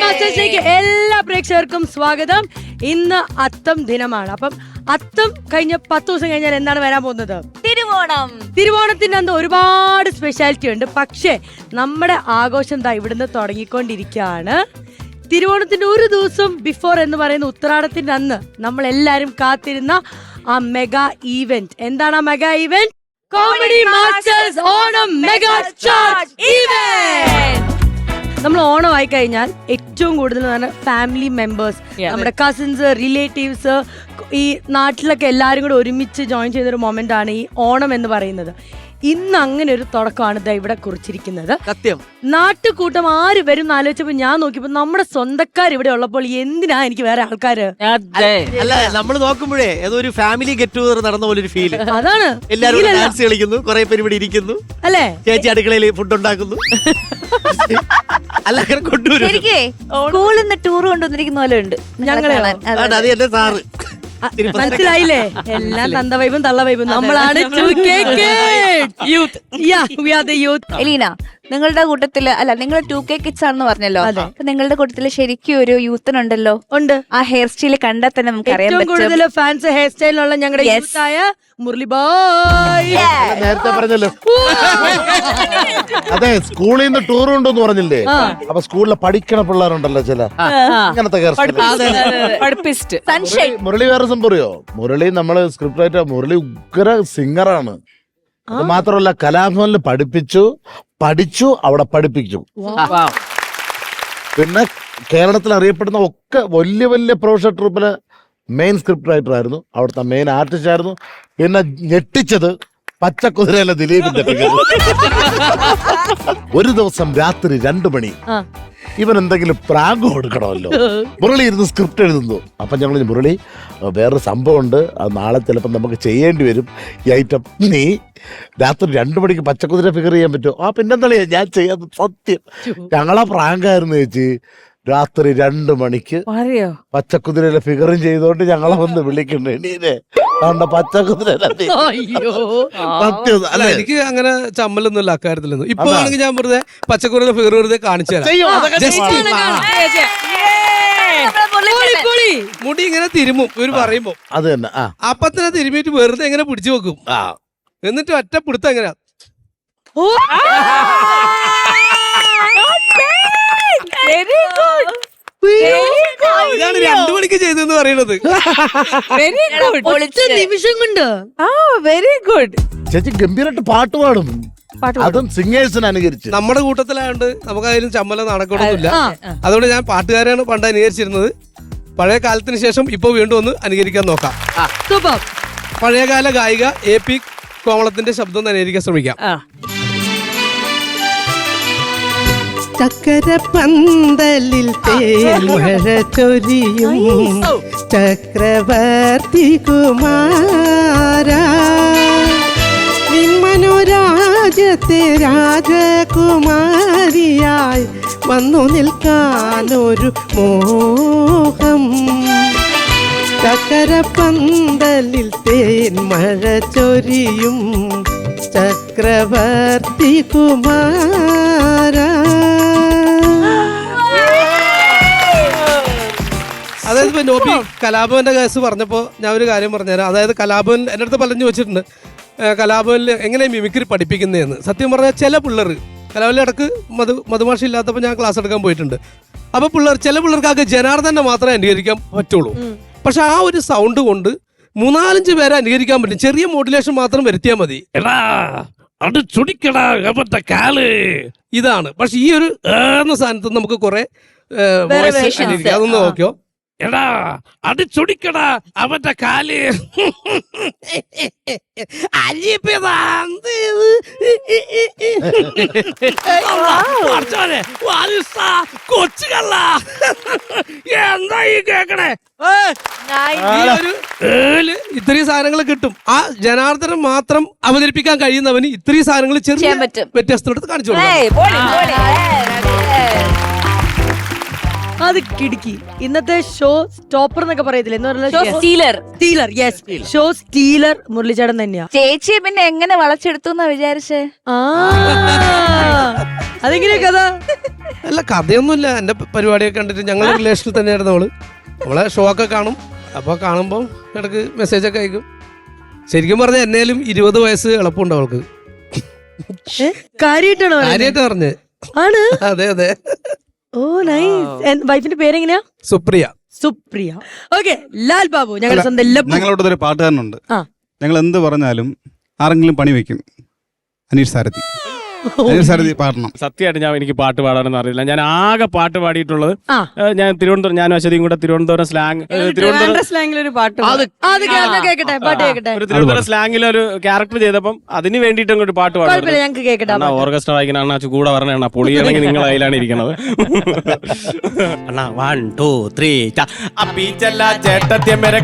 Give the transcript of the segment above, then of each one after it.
മാസ്റ്റേഴ്സിലേക്ക് എല്ലാ പ്രേക്ഷകർക്കും സ്വാഗതം. ഇന്ന് അത്തം ദിനമാണ്. അപ്പം അത്തം കഴിഞ്ഞ പത്ത് ദിവസം കഴിഞ്ഞാൽ എന്താണ് വരാൻ പോകുന്നത്? തിരുവോണം. തിരുവോണത്തിന്റെ അന്ന് ഒരുപാട് സ്പെഷ്യാലിറ്റി ഉണ്ട്. പക്ഷേ നമ്മുടെ ആഘോഷം ദാ ഇവിടുന്ന് തുടങ്ങിക്കൊണ്ടിരിക്കുകയാണ്. തിരുവോണത്തിന്റെ ഒരു ദിവസം ബിഫോർ എന്ന് പറയുന്ന ഉത്രാടത്തിന്റെ അന്ന് നമ്മൾ എല്ലാരും കാത്തിരുന്ന ആ മെഗാ ഈവന്റ് എന്താണ് ആ mega event comedy masters Onam mega charge event നമ്മൾ ഓണം ആയി കഴിഞ്ഞാൽ ഏറ്റവും കൂടുതൽ ഫാമിലി മെമ്പേഴ്സ് നമ്മുടെ കസിൻസ് റിലേറ്റീവ്സ് ഈ നാട്ടിലൊക്കെ എല്ലാവരും കൂടെ ഒരുമിച്ച് ജോയിൻ ചെയ്യുന്ന ഒരു മൊമെന്റ് ആണ് ഈ ഓണം എന്ന് പറയുന്നത്. ഇന്ന് അങ്ങനെ ഒരു തുടക്കമാണ് ദാ ഇവിടെ കുറിച്ചിരിക്കുന്നത്. സത്യം. നാട്ടുകൂട്ടം ആര് വരും എന്ന് ആലോചിച്ചപ്പോ ഞാൻ നോക്കിയപ്പോ നമ്മുടെ സ്വന്തക്കാർ ഇവിടെ ഉള്ളപ്പോൾ എന്തിനാ എനിക്ക് വേറെ ആൾക്കാര്? അല്ല നമ്മൾ നോക്കുമ്പോഴേ ഏതോ ഒരു ഫാമിലി ഗെറ്റ് ടുഗദർ നടന്ന പോലെ ഒരു ഫീൽ അതാണ് എല്ലാരും. ഡാൻസ് കളിക്കുന്നു കുറെ പേര് ഇവിടെ ഇരിക്കുന്നു. അല്ലേ? ചേച്ചി അടുക്കളയിൽ ഫുഡ് ഉണ്ടാക്കുന്നു. അല്ല അങ്ങനെ കൊണ്ടുവരും സ്കൂളിൽ നിന്ന് ടൂർ കൊണ്ടുവന്നിരിക്കുന്ന പോലെ ഉണ്ട്. ഞങ്ങളെ അത് എന്റെ സാറ്. മനസ്സിലായില്ലേ? എല്ലാം തന്ത വൈബും തള്ള വൈബും നമ്മളാണ് യൂത്ത് യൂത്ത് എലീന നിങ്ങളുടെ കൂട്ടത്തിൽ അല്ല നിങ്ങൾ ടു കെ കിഡ്സ് ആണെന്ന് പറഞ്ഞല്ലോ. അപ്പൊ നിങ്ങളുടെ കൂട്ടത്തിൽ ശരിക്കും ഒരു യൂത്തനുണ്ടല്ലോ? ഉണ്ട്. ആ ഹെയർ സ്റ്റൈൽ കണ്ടാൽ തന്നെ നമുക്ക് അറിയാൻ കൂടുതൽ ഫാൻസ് ഹെയർ സ്റ്റൈലിനുള്ള ഞങ്ങളുടെ Yes. യൂത്തായ മുരളി ബോയ് നേരത്തെ പറഞ്ഞല്ലോ. അതെ സ്കൂളിൽ നിന്ന് ടൂർ ഉണ്ടെന്ന് പറഞ്ഞില്ലേ? അപ്പൊ സ്കൂളിൽ പഠിക്കണ പിള്ളേരുണ്ടല്ലോ ചില. അങ്ങനത്തെ മുരളി- വേറെ സംഭവം മുരളി നമ്മൾ സ്ക്രിപ്റ്റ് റൈറ്റർ മുരളി ഉഗ്ര സിംഗറാണ് അത് മാത്രമല്ല കലാഭവനിൽ പഠിപ്പിച്ചു പഠിച്ചു അവിടെ പഠിപ്പിച്ചു പിന്നെ കേരളത്തിൽ അറിയപ്പെടുന്ന ഒക്കെ വലിയ വലിയ പ്രൊഫഷണൽ ട്രൂപ്പിലെ മെയിൻ സ്ക്രിപ്റ്റ് റൈറ്റർ ആയിരുന്നു. അവിടുത്തെ മെയിൻ ആർട്ടിസ്റ്റ് ആയിരുന്നു. പിന്നെ ഞെട്ടിച്ചത് പച്ചക്കുതിരയിലെ ദിലീപിന്റെ ഫിഗർ ഒരു ദിവസം രാത്രി രണ്ടു മണി. ഇവൻ എന്തെങ്കിലും പ്രാങ്ക് കൊടുക്കണമല്ലോ. മുരളി ഇരുന്ന് സ്ക്രിപ്റ്റ് എഴുതുന്നു. അപ്പൊ ഞങ്ങൾ മുരളി വേറൊരു സംഭവമുണ്ട്. അത് നാളെ ചിലപ്പോൾ നമുക്ക് ചെയ്യേണ്ടി വരും. ഈ ഐറ്റം നീ രാത്രി രണ്ടു മണിക്ക് പച്ചക്കുതിര ഫിഗർ ചെയ്യാൻ പറ്റുമോ? ആ പിന്നെന്താ ഞാൻ ചെയ്യാൻ സത്യം. ഞങ്ങളാ പ്രാങ്കായിരുന്നു ചേച്ചി. രാത്രി രണ്ട് മണിക്ക് പറയോ പച്ചക്കുതിരയിലെ ഫിഗറും ചെയ്തോണ്ട് ഞങ്ങളെ വന്ന് വിളിക്കണ്ടേ. എണീനെ അതുകൊണ്ട് പച്ചക്കുതിര അയ്യോ. സത്യം അല്ല അല്ലേ? എനിക്ക് അങ്ങനെ ചമ്മലൊന്നുമില്ല അക്കാര്യത്തിലൊന്നും. ഇപ്പൊ. ആണെങ്കിൽ ഞാൻ വെറുതെ പച്ചക്കുതിരയിലെ ഫിഗർ വെറുതെ കാണിച്ചു തരാം. ചെയ്യോ? അതൊക്കെ Just ചെയ്യും. പൊളി, പൊളി. മുടി ഇങ്ങനെ തിരുമും ഇവർ പറയുമ്പോ. അത് തന്നെ ആ. അപ്പൊ തന്നെ തിരുമിയിട്ട് വെറുതെ ഇങ്ങനെ പിടിച്ചു വെക്കും. ആ. എന്നിട്ട് ഒറ്റ പിടുത്തം എങ്ങനെയാ? ഓ, വെരി ഗുഡ് ഇതാണ് രണ്ടു മണിക്ക് ചെയ്തെന്ന് പറയുന്നത്. വെരി ഗുഡ് ഒറ്റ നിമിഷം കൊണ്ട്. ആ വെരി ഗുഡ് ചേച്ചി ഗംഭീരമായിട്ട് പാട്ട് പാടും. പാട്ട് അതും സിംഗേഴ്സിന് അനുകരിച്ച്. നമ്മുടെ കൂട്ടത്തിലായോണ്ട് നമുക്ക് അതിലും ചമ്മല നടക്കണമൊന്നുമില്ല അതുകൊണ്ട് ഞാൻ പാട്ടുകാരെയാണ് പണ്ട് അനുകരിച്ചിരുന്നത്. പഴയ കാലത്തിന് ശേഷം ഇപ്പൊ വീണ്ടും ഒന്ന് അനുകരിക്കാൻ നോക്കാം. പഴയകാല ഗായിക എ പി കോമളത്തിന്റെ ശബ്ദം ഒന്ന് അനുകരിക്കാൻ ശ്രമിക്കാം. ചക്കര പന്തലിൽ തേൻമഴ ചൊരിയും. ചക്രവർത്തി കുമാര. നിമ്മനുരാജ്യത്തെ രാജകുമാരിയായി വന്നു നിൽക്കാനൊരു മോഹം. ചക്കര പന്തലിൽ തേൻമഴ ചൊരിയും. ചക്രവർത്തി കുമാര. അതായത് ഇപ്പൊ നോബി കലാഭവന്റെ കേസ് പറഞ്ഞപ്പോ ഞാൻ ഒരു കാര്യം പറഞ്ഞുതരാം. അതായത് കലാഭവൻ എന്റെ അടുത്ത് പലരും ചോദിച്ചിട്ടുണ്ട് കലാഭവനിൽ എങ്ങനെ മിമിക്രി പഠിപ്പിക്കുന്നതെന്ന്? സത്യം പറഞ്ഞാൽ ചില പിള്ളേർ കലാഭവനിൽ ഇടയ്ക്ക് മധു മധുമാഷ ഇല്ലാത്തപ്പോൾ ഞാൻ ക്ലാസ് എടുക്കാൻ പോയിട്ടുണ്ട്. അപ്പോൾ പിള്ളേർ ചില പിള്ളേർക്കൊക്കെ ജനാർദ്ദനെ മാത്രമേ അനുകരിക്കാൻ പറ്റുള്ളൂ. പക്ഷെ ആ ഒരു സൗണ്ട് കൊണ്ട് മൂന്നാലഞ്ച് പേരെ അനുകരിക്കാൻ പറ്റും. ചെറിയ മോഡുലേഷൻ മാത്രം വരുത്തിയാൽ മതി. എടാ അത് ചുടിക്കടാ അവന്റെ കാൽ. ഇതാണ്. പക്ഷെ ഈ ഒരു സാധനത്ത് നമുക്ക് കുറെ അതൊന്ന് നോക്കിയോ? എടാ അത് ചുടിക്കടാ അവന്റെ കാൽ. വാലിസ കൊച്ചുകള്ള. എന്താ ഈ കേക്കണേ? ഈ ഒരു ഏൽ. ഇത്രയും സാധനങ്ങൾ കിട്ടും. ആ ജനാർദ്ദനം മാത്രം അവതരിപ്പിക്കാൻ കഴിയുന്നവന് ഇത്രയും സാധനങ്ങൾ ചെറിയ പറ്റും. കാണിച്ചു കൊടുക്കാം. അത് കിടുക്കി. ഇന്നത്തെ ഷോ സ്റ്റോപ്പർ എന്നൊക്കെ പറയത്തില്ല? എന്ന് ഷോ പറഞ്ഞാൽ stealer stealer yes show stealer മുരളിച്ചേട്ടൻ തന്നെയാ. ചേച്ചി പിന്നെ എങ്ങനെ വളച്ചെടുത്തു എന്നാ വിചാരിച്ചേ? ആ. അതെങ്ങനെയാ കഥ അല്ല കഥയൊന്നുമില്ല. എന്റെ പരിപാടിയൊക്കെ കണ്ടിട്ട് ഞങ്ങൾ റിലേഷനിൽ തന്നെയായിരുന്നു അവൾ. അവളെ ഷോ ഒക്കെ കാണും. അപ്പോൾ കാണുമ്പോൾ മെസ്സേജ് ഒക്കെ അയക്കും. ശരിക്കും പറഞ്ഞ എന്നേലും ഇരുപത് വയസ്സ് എളുപ്പമുണ്ട് അവൾക്ക്. കാര്യമായിട്ടാണോ കാര്യമായിട്ട് പറഞ്ഞ്. ആണ്? അതെ അതെ. ഓ നൈസ് വൈഫിന്റെ പേരെങ്ങനെയാ? സുപ്രിയ. സുപ്രിയ. ഓക്കെ ലാൽ ബാബു ഞങ്ങൾ സ്വന്തം ഞങ്ങളുടെ ഒരു പാട്ടുകാരനുണ്ട്. ആ. ഞങ്ങൾ എന്ത് പറഞ്ഞാലും ആരെങ്കിലും പണി വെക്കും അനീഷ് സാരഥി. സാരഥി പാടണം. സത്യമായിട്ട് ഞാൻ എനിക്ക് പാട്ട് പാടാനൊന്നും അറിയില്ല. ഞാൻ ആകെ പാട്ട് പാടിയിട്ടുള്ളത് ആ. ഏഹ്, ഞാൻ തിരുവനന്തപുരം ഞാനും അശ്വതിയും കൂടെ തിരുവനന്തപുരം സ്ലാങ് തിരുവനന്തപുരം സ്ലാങ്ങിലൊരു പാട്ട് അത് അത് കേൾക്കാം, കേക്കട്ടെ പാട്ട് കേക്കട്ടെ. ഒരു തിരുവനന്തപുരം സ്ലാങ്ങിൽ ഒരു ക്യാരക്ടർ ചെയ്തപ്പം അതിന് വേണ്ടിയിട്ട് അങ്ങോട്ട് പാട്ട് കുഴപ്പമില്ല ഓർഗസ്റ്റ ഞങ്ങൾക്ക് ആ അണ്ണാ ഓർക്കസ്ട്ര വായിക്കുന്ന അണ്ണാ കൂടെ പറഞ്ഞ പൊളിയാണെങ്കിൽ നിങ്ങൾ അതിലാണ് ഇരിക്കണത് അണ്ണാ വൺ ടു ത്രീ അപ്പീച്ചല്ല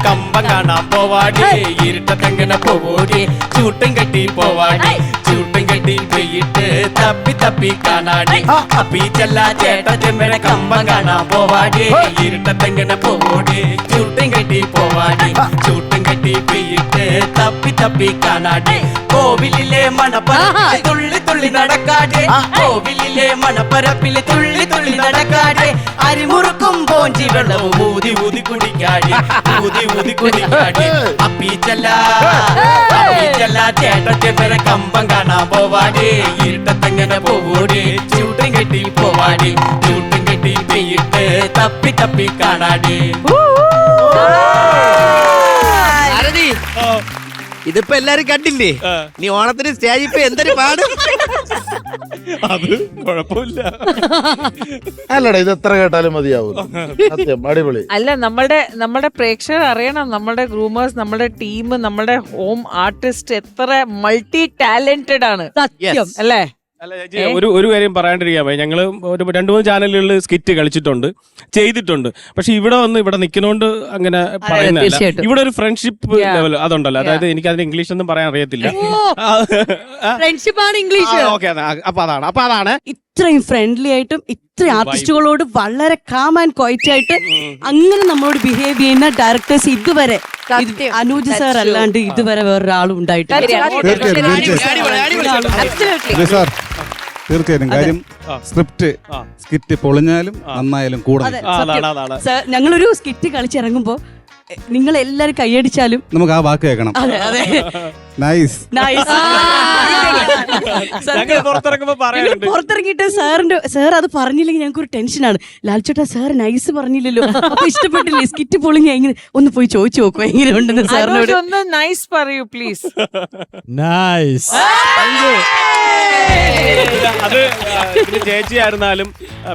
കമ്പം കാണാൻ പോവാടി. ഇരുട്ടത്തെങ്ങനെ പോവോടി ചൂട്ടും കെട്ടി പോവാടി. ചൂട്ടും കെട്ടി പെയ്യിട്ട്. തപ്പി തപ്പി കാണാടി അപ്പീച്ചല്ല ചേട്ടത്തിയ മേരെ കമ്പം കാണാൻ പോവാടി ഇരുട്ടത്തെങ്ങനെ പോവോടി ചൂട്ടും കെട്ടി പോവാടി ചൂട്ടും കെട്ടി പെയ്യിട്ട് തപ്പി തപ്പി കാണാടി കോവിലിലെ മണപ്പറപ്പിൽ തുള്ളി തുള്ളി നടക്കാതെ കോവിലിലെ മണപ്പരപ്പിൽ തുള്ളി തുള്ളി നടക്കാതെ അരിമുറുക്കും പോഞ്ചി വെള്ളവും ഊതി ഊതി കുടിക്കാടി ഊതി ഊതി കുടിക്കാടി. അപ്പീച്ചല്ല അപ്പീച്ചല്ല ചേട്ടത്തെ വരെ കമ്പം കാണാൻ പോവാടി. ഇരുട്ടത്തെങ്ങനെ പോവൂടി? ചൂട്ടും കെട്ടി പോവാടി. ചൂട്ടും കെട്ടി പെയ്യിട്ട് തപ്പി തപ്പി കാണാടി. ഇതിപ്പോ എല്ലാരും കണ്ടില്ലേ? നീ ഓണത്തിന് സ്റ്റേജിപ്പോ ഇപ്പൊ എന്തൊരു പാടും? അത് കുഴപ്പമില്ല. അല്ലടാ ഇത് എത്ര കേട്ടാലും മതിയാവും. സത്യം അടിപൊളി. അല്ല നമ്മുടെ നമ്മുടെ പ്രേക്ഷകർ അറിയണം. നമ്മുടെ ഗ്രൂമേഴ്സ് നമ്മുടെ ടീം നമ്മുടെ ഹോം ആർട്ടിസ്റ്റ് എത്ര മൾട്ടി ടാലന്റഡ് ആണ്. സത്യം. അല്ലേ? അല്ല ചേച്ചി ഒരു ഒരു കാര്യം പറയാണ്ടിരിക്കാൻ പോയി ഞങ്ങൾ ഒരു രണ്ട് മൂന്ന് ചാനലുകളിൽ സ്കിറ്റ് കളിച്ചിട്ടുണ്ട്. ചെയ്തിട്ടുണ്ട്. പക്ഷെ ഇവിടെ വന്ന് ഇവിടെ നിൽക്കുന്നോണ്ട് അങ്ങനെ പറയുന്നില്ല തീർച്ചയായിട്ടും. ഇവിടെ ഒരു ഫ്രണ്ട്ഷിപ്പ് ലെവൽ അതുണ്ടല്ലോ. അതായത് എനിക്ക് അതിന് ഇംഗ്ലീഷ് ഒന്നും പറയാൻ അറിയത്തില്ല. ഫ്രണ്ട്ഷിപ്പ് ആണ് ഇംഗ്ലീഷ് ഓക്കെ അപ്പൊ അതാണ്. അപ്പൊ അതാണ്. ഇത്രയും ഫ്രണ്ട്ലി ആയിട്ടും ഇത്രയും ആർട്ടിസ്റ്റുകളോട് വളരെ കാം ആൻഡ് ക്വൈറ്റ് ആയിട്ട് അങ്ങനെ നമ്മളോട് ബിഹേവ് ചെയ്യുന്ന ഡയറക്ടേഴ്സ് ഇതുവരെ. ഇത് സത്യം. അനൂജ് സാർ അല്ലാണ്ട് ഇതുവരെ വേറൊരാളും ഉണ്ടായിട്ടില്ല. അതെ സാർ തീർച്ചയായിട്ടും കാര്യം സ്ക്രിപ്റ്റ് സ്കിറ്റ് പൊളിഞ്ഞാലും നന്നായാലും കൂടാതെ സാർ ഞങ്ങളൊരു സ്കിറ്റ് കളിച്ചിറങ്ങുമ്പോ നിങ്ങൾ എല്ലാരും കൈയടിച്ചാലും നമുക്ക് ആ വാക്ക് കേൾക്കണം. അതെ അതെ. നൈസ് നൈസ് പുറത്തിറങ്ങിയിട്ട് സാറിന്റെ സാർ അത് പറഞ്ഞില്ലെങ്കിൽ ഞങ്ങൾക്ക് ഒരു ടെൻഷനാണ്. ലാൽച്ചോട്ടാ സാർ നൈസ് പറഞ്ഞില്ലല്ലോ. അപ്പൊ ഇഷ്ടപ്പെട്ടില്ലേ? സ്കിറ്റ് പൊളിഞ്ഞ എങ്ങനെ? ഒന്ന് പോയി ചോദിച്ചു നോക്കോ എങ്ങനെ ഉണ്ടെന്ന് സാറിനോട്? ഒന്ന് നൈസ് പറയൂ പ്ലീസ് നൈസ് അത് ചേച്ചിയായിരുന്നാലും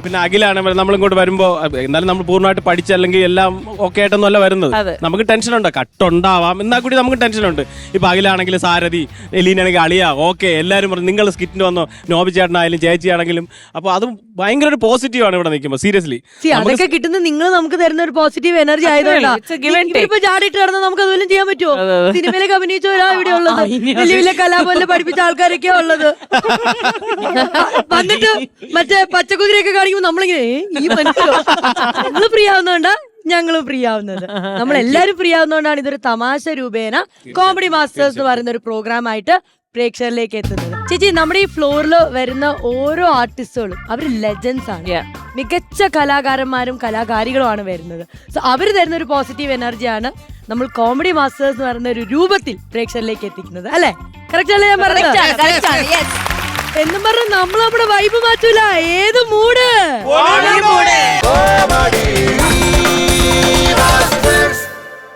പിന്നെ അഖിലാണ് നമ്മൾ ഇങ്ങോട്ട് വരുമ്പോ എന്തായാലും എന്നാലും നമ്മൾ പൂർണമായിട്ട് പഠിച്ചല്ലെങ്കിൽ എല്ലാം ഓക്കെ ആയിട്ടൊന്നുമല്ല വരുന്നത്. നമുക്ക് ടെൻഷൻ ഉണ്ട്. കട്ടുണ്ടാവാം. എന്നാൽ കൂടി നമുക്ക് ടെൻഷൻ ഉണ്ട്. ഇപ്പൊ അഖിലാണെങ്കിൽ സാരഥി എലീനാണെങ്കിൽ അളിയ ഓക്കെ എല്ലാവരും പറഞ്ഞു നിങ്ങൾ സ്കിറ്റിന് വന്നോ? നോബി ചേട്ടനായാലും ചേച്ചിയാണെങ്കിലും അപ്പൊ അത് ഭയങ്കര ഒരു പോസിറ്റീവ് ആണ് ഇവിടെ നിൽക്കുമ്പോൾ സീരിയസ്ലി അതൊക്കെ കിട്ടുന്ന നിങ്ങൾ നമുക്ക് തരുന്ന ഒരു പോസിറ്റീവ് എനർജി ആയതുകൊണ്ടാണ് ഇപ്പൊ ചാടിയിട്ട് കിടന്ന് നമുക്ക് അതുപോലും ചെയ്യാൻ പറ്റുമോ സിനിമയിലൊക്കെ അഭിനയിച്ചവരാ ഇവിടെ ഉള്ളത്. വലിയ വലിയ കലാപോലെ പഠിപ്പിച്ച ആൾക്കാരൊക്കെയാ ഉള്ളത്. വന്നിട്ട് മറ്റേ പച്ചക്കുതിരയൊക്കെ കാണിക്കുമ്പോ നമ്മളിങ്ങനെ ഈ മനുഷ്യരോ? ആവുന്നോണ്ടാ ഞങ്ങളും ഫ്രീ ആവുന്നത് നമ്മൾ എല്ലാരും ഫ്രീ ആവുന്നോണ്ടാണ് ഇതൊരു തമാശ രൂപേണ കോമഡി മാസ്റ്റേഴ്സ് എന്ന് പറയുന്ന ഒരു പ്രോഗ്രാം ആയിട്ട് പ്രേക്ഷകരിലേക്ക് എത്തുന്നത്. ചേച്ചി നമ്മുടെ ഈ ഫ്ലോറിൽ വരുന്ന ഓരോ ആർട്ടിസ്റ്റുകളും അവർ ലെജൻസ് ആണ്. മികച്ച കലാകാരന്മാരും കലാകാരികളുമാണ് വരുന്നത്. സോ അവർ തരുന്ന ഒരു പോസിറ്റീവ് എനർജിയാണ് നമ്മൾ കോമഡി മാസ്റ്റേഴ്സ് എന്ന് പറയുന്ന ഒരു രൂപത്തിൽ പ്രേക്ഷകരിലേക്ക് എത്തിക്കുന്നത്. അല്ലേ? കറക്റ്റ് അല്ലേ ഞാൻ പറഞ്ഞത്? എന്നും പറഞ്ഞ നമ്മൾ നമ്മുടെ വൈബ് മാറ്റൂല. ഏത് മൂഡ് മൂഡ്